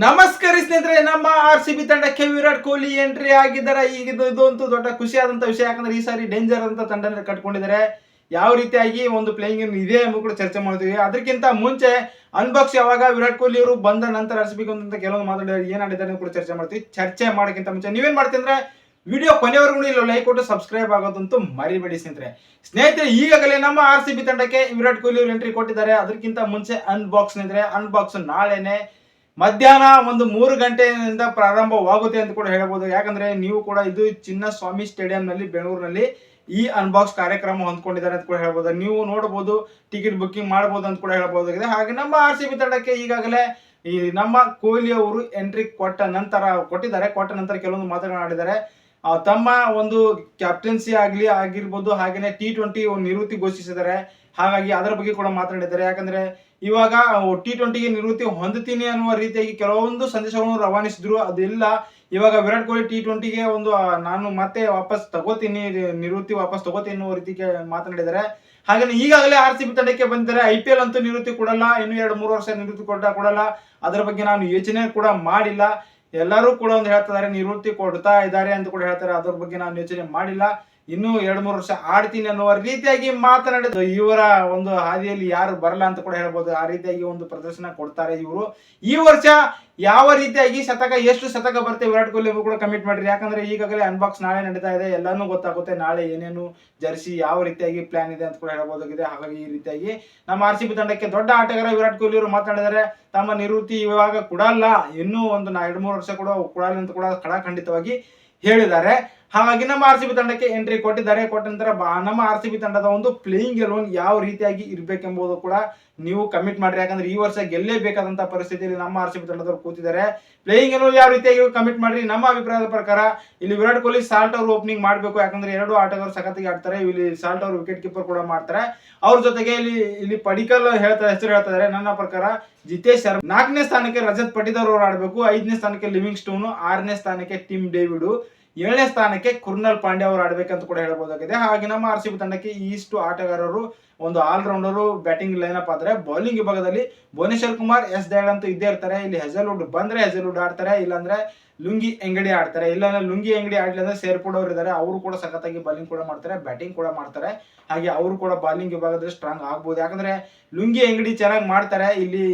ನಮಸ್ಕಾರ ಸ್ನೇಹಿತರೆ, ನಮ್ಮ ಆರ್ ಸಿ ಬಿ ತಂಡಕ್ಕೆ ವಿರಾಟ್ ಕೊಹ್ಲಿ ಎಂಟ್ರಿ ಆಗಿದ್ದಾರೆ. ಈಗ ಇದೊಂದು ಇದು ದೊಡ್ಡ ಖುಷಿಯಾದಂತ ವಿಷಯ. ಯಾಕಂದ್ರೆ ಈ ಸಾರಿ ಡೇಂಜರ್ ಅಂತ ತಂಡ ಕಟ್ಕೊಂಡಿದ್ದಾರೆ. ಯಾವ ರೀತಿಯಾಗಿ ಒಂದು ಪ್ಲೇಯಿಂಗ್ ಇದೆ ಎಂಬ ಕೂಡ ಚರ್ಚೆ ಮಾಡ್ತೀವಿ. ಅದಕ್ಕಿಂತ ಮುಂಚೆ ಅನ್ಬಾಕ್ಸ್ ಯಾವಾಗ ವಿರಾಟ್ ಕೊಹ್ಲಿ ಅವರು ಬಂದ ನಂತರ ಆರ್ ಸಿ ಬಿ ಅಂತ ಕೆಲವೊಂದು ಮಾತಾಡಿದ್ದಾರೆ ಏನಾಡಿದ್ದಾರೆ ಕೂಡ ಚರ್ಚೆ ಮಾಡ್ತೀವಿ. ಚರ್ಚೆ ಮಾಡೋಕ್ಕಿಂತ ಮುಂಚೆ ನೀವೇನ್ ಮಾಡ್ತೀವಿ ಅಂದ್ರೆ ವಿಡಿಯೋ ಕೊನೆವರೆಗೂ ಇಲ್ಲ ಲೈಕ್ ಕೊಟ್ಟು ಸಬ್ಸ್ಕ್ರೈಬ್ ಆಗೋದಂತೂ ಮರಿಬೇಡಿ ಸ್ನೇಹಿತರೆ. ಸ್ನೇಹಿತರೆ, ಈಗಾಗಲೇ ನಮ್ಮ ಆರ್ ಸಿ ಬಿ ತಂಡಕ್ಕೆ ವಿರಾಟ್ ಕೊಹ್ಲಿ ಅವರು ಎಂಟ್ರಿ ಕೊಟ್ಟಿದ್ದಾರೆ. ಅದಕ್ಕಿಂತ ಮುಂಚೆ ಅನ್ಬಾಕ್ಸ್ ಸ್ನೇಹಿತರೆ ಅನ್ಬಾಕ್ಸ್ ನಾಳೆನೆ ಮಧ್ಯಾಹ್ನ ಒಂದು ಮೂರು ಗಂಟೆಯಿಂದ ಪ್ರಾರಂಭವಾಗುತ್ತೆ ಅಂತ ಕೂಡ ಹೇಳಬಹುದು ಯಾಕಂದ್ರೆ ನೀವು ಕೂಡ ಇದು ಚಿನ್ನಸ್ವಾಮಿ ಸ್ಟೇಡಿಯಂನಲ್ಲಿ ಬೆಂಗಳೂರಿನಲ್ಲಿ ಈ ಅನ್ಬಾಕ್ಸ್ ಕಾರ್ಯಕ್ರಮ ಹೊಂದ್ಕೊಂಡಿದ್ದಾರೆ ಅಂತ ಕೂಡ ಹೇಳ್ಬೋದು. ನೀವು ನೋಡಬಹುದು ಟಿಕೆಟ್ ಬುಕ್ಕಿಂಗ್ ಮಾಡಬಹುದು ಅಂತ ಕೂಡ ಹೇಳ್ಬೋದಾಗಿದೆ. ಹಾಗೆ ನಮ್ಮ ಆರ್ ಸಿ ಬಿ ತಂಡಕ್ಕೆ ಈಗಾಗಲೇ ಈ ನಮ್ಮ ಕೊಹ್ಲಿ ಅವರು ಎಂಟ್ರಿ ಕೊಟ್ಟ ನಂತರ, ಕೊಟ್ಟಿದ್ದಾರೆ. ಕೊಟ್ಟ ನಂತರ ಕೆಲವೊಂದು ಮಾತನಾಡಿದ್ದಾರೆ ತಮ್ಮ ಒಂದು ಕ್ಯಾಪ್ಟನ್ಸಿ ಆಗ್ಲಿ, ಆಗಿರ್ಬೋದು ಹಾಗೇನೆ ಟಿ ಟ್ವೆಂಟಿ ನಿವೃತ್ತಿ ಘೋಷಿಸಿದ್ದಾರೆ. ಹಾಗಾಗಿ ಅದರ ಬಗ್ಗೆ ಕೂಡ ಮಾತನಾಡಿದ್ದಾರೆ ಯಾಕಂದ್ರೆ ಇವಾಗ ಟಿ ಟ್ವೆಂಟಿಗೆ ನಿವೃತ್ತಿ ಹೊಂದುತ್ತೀನಿ ಅನ್ನುವ ರೀತಿಯಾಗಿ ಕೆಲವೊಂದು ಸಂದೇಶಗಳನ್ನು ರವಾನಿಸಿದ್ರು. ಅದಿಲ್ಲ ಇವಾಗ ವಿರಾಟ್ ಕೊಹ್ಲಿ ಟಿ ಟ್ವೆಂಟಿಗೆ ಒಂದು ನಾನು ಮತ್ತೆ ವಾಪಸ್ ತಗೋತೀನಿ, ನಿವೃತ್ತಿ ವಾಪಸ್ ತಗೋತೀನಿ ಅನ್ನುವ ರೀತಿಗೆ ಮಾತನಾಡಿದ್ದಾರೆ. ಹಾಗೆ ಈಗಾಗಲೇ ಆರ್ ಸಿ ಬಿ ತಂಡಕ್ಕೆ ಬಂದಿದ್ದಾರೆ. ಐ ಪಿ ಎಲ್ ಅಂತೂ ನಿವೃತ್ತಿ ಕೊಡಲ್ಲ. ಇನ್ನು ಎರಡು, ಮೂರು ವರ್ಷ ನಿವೃತ್ತಿ ಕೊಟ್ಟ ಕೊಡಲ್ಲ. ಅದರ ಬಗ್ಗೆ ನಾನು ಯೋಚನೆ ಕೂಡ ಮಾಡಿಲ್ಲ. ಎಲ್ಲರೂ ಕೂಡ ಒಂದು ಹೇಳ್ತಿದ್ದಾರೆ, ನಿವೃತ್ತಿ ಕೊಡ್ತಾ ಇದ್ದಾರೆ ಅಂತ ಕೂಡ ಹೇಳ್ತಾರೆ. ಅದ್ರ ಬಗ್ಗೆ ನಾನು ಯೋಚನೆ ಮಾಡಿಲ್ಲ. ಇನ್ನು ಎರಡು ಮೂರು ವರ್ಷ ಆಡ್ತೀನಿ ಅನ್ನುವ ರೀತಿಯಾಗಿ ಮಾತನಾಡಿದ್ದು. ಇವರ ಒಂದು ಹಾದಿಯಲ್ಲಿ ಯಾರು ಬರಲ್ಲ ಅಂತ ಕೂಡ ಹೇಳ್ಬೋದು. ಆ ರೀತಿಯಾಗಿ ಒಂದು ಪ್ರದರ್ಶನ ಕೊಡ್ತಾರೆ ಇವರು. ಈ ವರ್ಷ ಯಾವ ರೀತಿಯಾಗಿ ಶತಕ, ಎಷ್ಟು ಶತಕ ಬರುತ್ತೆ ವಿರಾಟ್ ಕೊಹ್ಲಿ ಅವರು ಕೂಡ ಕಮಿಟ್ ಮಾಡ್ರಿ. ಯಾಕಂದ್ರೆ ಈಗಾಗಲೇ ಅನ್ಬಾಕ್ಸ್ ನಾಳೆ ನಡೀತಾ ಇದೆ. ಎಲ್ಲಾನು ಗೊತ್ತಾಗುತ್ತೆ ನಾಳೆ ಏನೇನು ಜರ್ಸಿ, ಯಾವ ರೀತಿಯಾಗಿ ಪ್ಲಾನ್ ಇದೆ ಅಂತ ಕೂಡ ಹೇಳ್ಬೋದಾಗಿದೆ. ಹಾಗಾಗಿ ಈ ರೀತಿಯಾಗಿ ನಮ್ಮ ಆರ್ ಸಿ ಬಿ ತಂಡಕ್ಕೆ ದೊಡ್ಡ ಆಟಗಾರ ವಿರಾಟ್ ಕೊಹ್ಲಿ ಅವರು ಮಾತನಾಡಿದರೆ ತಮ್ಮ ನಿವೃತ್ತಿ ಇವಾಗ ಕೊಡಲ್ಲ. ಇನ್ನೂ ಒಂದು ನಾ ಎರಡು ಮೂರು ವರ್ಷ ಕೂಡ ಕೊಡಲ್ಲ ಅಂತ ಕೂಡ ಖಡಾಖಂಡಿತವಾಗಿ ಹೇಳಿದ್ದಾರೆ. ಹಾಗಾಗಿ ನಮ್ಮ ಆರ್ ಸಿ ಬಿ ತಂಡಕ್ಕೆ ಎಂಟ್ರಿ ಕೊಟ್ಟಿದ್ದಾರೆ. ಕೊಟ್ಟ ನಂತರ ನಮ್ಮ ಆರ್ ಸಿ ಬಿ ತಂಡದ ಒಂದು ಪ್ಲೇಯಿಂಗ್ ಎಲೆವನ್ ಯಾವ ರೀತಿಯಾಗಿ ಇರಬೇಕೆಂಬುದು ಕೂಡ ನೀವು ಕಮಿಟ್ ಮಾಡ್ರಿ. ಯಾಕಂದ್ರೆ ಈ ವರ್ಷ ಗೆಲ್ಲೇಬೇಕಾದಂತ ಪರಿಸ್ಥಿತಿಯಲ್ಲಿ ನಮ್ಮ ಆರ್ ಸಿ ಬಿ ತಂಡದವರು ಕೂತಿದ್ದಾರೆ. ಪ್ಲೇಯಿಂಗ್ ಎಲೆವನ್ ಯಾವ ರೀತಿಯಾಗಿ ಕಮಿಟ್ ಮಾಡ್ರಿ? ನಮ್ಮ ಅಭಿಪ್ರಾಯದ ಪ್ರಕಾರ ಇಲ್ಲಿ ವಿರಾಟ್ ಕೊಹ್ಲಿ ಸಾಲ್ಟ್ ಅವರು ಓಪನಿಂಗ್ ಮಾಡಬೇಕು. ಯಾಕಂದ್ರೆ ಎರಡು ಆಟಗಾರರು ಸಖತ್ತಿಗೆ ಆಡ್ತಾರೆ. ಇಲ್ಲಿ ಸಾಲ್ಟ್ ಅವರು ವಿಕೆಟ್ ಕೀಪರ್ ಕೂಡ ಮಾಡ್ತಾರೆ. ಅವ್ರ ಜೊತೆಗೆ ಇಲ್ಲಿ ಇಲ್ಲಿ ಪಡಿಕಲ್ ಹೇಳ್ತಾರೆ ಹೆಸರು ಹೇಳ್ತಾ ಇದಾರೆ. ನನ್ನ ಪ್ರಕಾರ ಜಿತೇಶ್ ಶರ್ಮಾ ನಾಲ್ಕನೇ ಸ್ಥಾನಕ್ಕೆ ರಜತ್ ಪಟಿದಾರ್ ಅವರು ಆಡಬೇಕು. ಐದನೇ ಸ್ಥಾನಕ್ಕೆ ಲಿವಿಂಗ್ ಸ್ಟೋನ್ ಆರನೇ ಸ್ಥಾನಕ್ಕೆ ಟಿಮ್ ಡೇವಿಡ್. ಏಳನೇ ಸ್ಥಾನಕ್ಕೆ ಕುರ್ನಲ್ ಪಾಂಡ್ಯ ಅವರು ಆಡಬೇಕಂತ ಕೂಡ ಹೇಳಬಹುದಾಗಿದೆ. ಹಾಗೆ ನಮ್ಮ ಆರ್ ಸಿ ಬಿ ತಂಡಕ್ಕೆ ಇಷ್ಟು ಆಟಗಾರರು ಒಂದು ಆಲ್ರೌಂಡರು ಬ್ಯಾಟಿಂಗ್ ಲೈನಪ್ ಆದ್ರೆ ಬೌಲಿಂಗ್ ವಿಭಾಗದಲ್ಲಿ ಭುವನೇಶ್ವರ್ ಕುಮಾರ್, ಎಸ್ ದಯಾಳ್ ಅಂತ ಇದ್ದೇ ಇರ್ತಾರೆ. ಇಲ್ಲಿ ಹೆಜಲ್ವುಡ್ ಬಂದ್ರೆ ಹೆಜಲ್ವುಡ್ ಆಡ್ತಾರೆ, ಇಲ್ಲಾಂದ್ರೆ ಲುಂಗಿ ಎಂಗಡಿ ಆಡ್ತಾರೆ. ಇಲ್ಲಾಂದ್ರೆ ಲುಂಗಿ ಅಂಗಡಿ ಆಡ್ಲಿ ಅಂದ್ರೆ ಸೇರ್ಪುಡ್ ಅವರು ಇದ್ದಾರೆ ಅವರು ಕೂಡ ಸಖತ್ತಾಗಿ ಬಾಲಿಂಗ್ ಕೂಡ ಮಾಡ್ತಾರೆ ಬ್ಯಾಟಿಂಗ್ ಕೂಡ ಮಾಡ್ತಾರೆ. ಹಾಗೆ ಅವರು ಕೂಡ ಬಾಲಿಂಗ್ ವಿಭಾಗದಲ್ಲಿ ಸ್ಟ್ರಾಂಗ್ ಆಗ್ಬೋದು. ಯಾಕಂದ್ರೆ ಲುಂಗಿ ಅಂಗಡಿ ಚೆನ್ನಾಗಿ ಮಾಡ್ತಾರೆ. ಇಲ್ಲಿ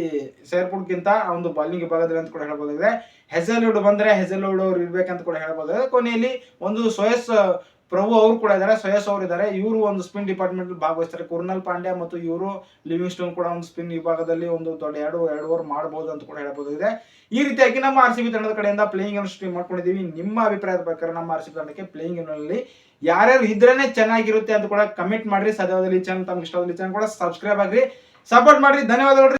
ಸೇರ್ಪುಡ್ಗಿಂತ ಒಂದು ಬಾಲಿಂಗ್ ವಿಭಾಗದಲ್ಲಿ ಅಂತ ಕೂಡ ಹೇಳ್ಬೋದಾಗಿದೆ. ಹೆಜಲ್ವುಡ್ ಬಂದ್ರೆ ಹೆಜಲ್ವುಡ್ ಅವ್ರು ಇರ್ಬೇಕಂತ ಕೂಡ ಹೇಳ್ಬೋದಾಗಿದೆ. ಕೊನೆಯಲ್ಲಿ ಒಂದು ಸೋಯಸ್ ಪ್ರಭು ಅವರು ಕೂಡ ಇದ್ದಾರೆ ಸೋಯಸ್ ಅವರು ಇದ್ದಾರೆ ಇವರು ಒಂದು ಸ್ಪಿನ್ ಡಿಪಾರ್ಟ್ಮೆಂಟ್ ಭಾಗವಹಿಸ್ತಾರೆ. ಕುರ್ನಲ್ ಪಾಂಡ್ಯ ಮತ್ತು ಇವರು ಲಿವಿಂಗ್ ಸ್ಟೋನ್ ಕೂಡ ಒಂದು ಸ್ಪಿನ್ ವಿಭಾಗದಲ್ಲಿ ಒಂದು ದೊಡ್ಡ ಎರಡು ಎರಡು ಓವರ್ ಮಾಡಬಹುದು ಅಂತ ಕೂಡ ಹೇಳಬಹುದಾಗಿದೆ ಈ ರೀತಿಯಾಗಿ ನಮ್ಮ ಆರ್ ಸಿ ಬಿ ತಂಡದ ಕಡೆಯಿಂದ ಪ್ಲೇಯಿಂಗ್ ಅನ್ನು ಸ್ಟ್ರೀಮ್ ಮಾಡ್ಕೊಂಡಿದ್ದೀವಿ. ನಿಮ್ಮ ಅಭಿಪ್ರಾಯದ ಪ್ರಕಾರ ನಮ್ಮ ಆರ್ ಸಿ ಬಿ ತಂಡಕ್ಕೆ ಪ್ಲೇಯಿಂಗ್ನಲ್ಲಿ ಯಾರ್ಯಾರು ಇದ್ರೇನೆ ಚೆನ್ನಾಗಿರುತ್ತೆ ಅಂತ ಕೂಡ ಕಮೆಂಟ್ ಮಾಡ್ರಿ. ಸದ್ಯದಲ್ಲಿ ಚಾನಲ್ ತಮ್ಗೆ ಇಷ್ಟವಾದಲ್ಲಿ ಚಾನಲ್ ಕೂಡ ಸಬ್ಸ್ಕ್ರೈಬ್ ಆಗ್ರಿ. ಸಪೋರ್ಟ್ ಮಾಡ್ರಿ. ಧನ್ಯವಾದಗಳು.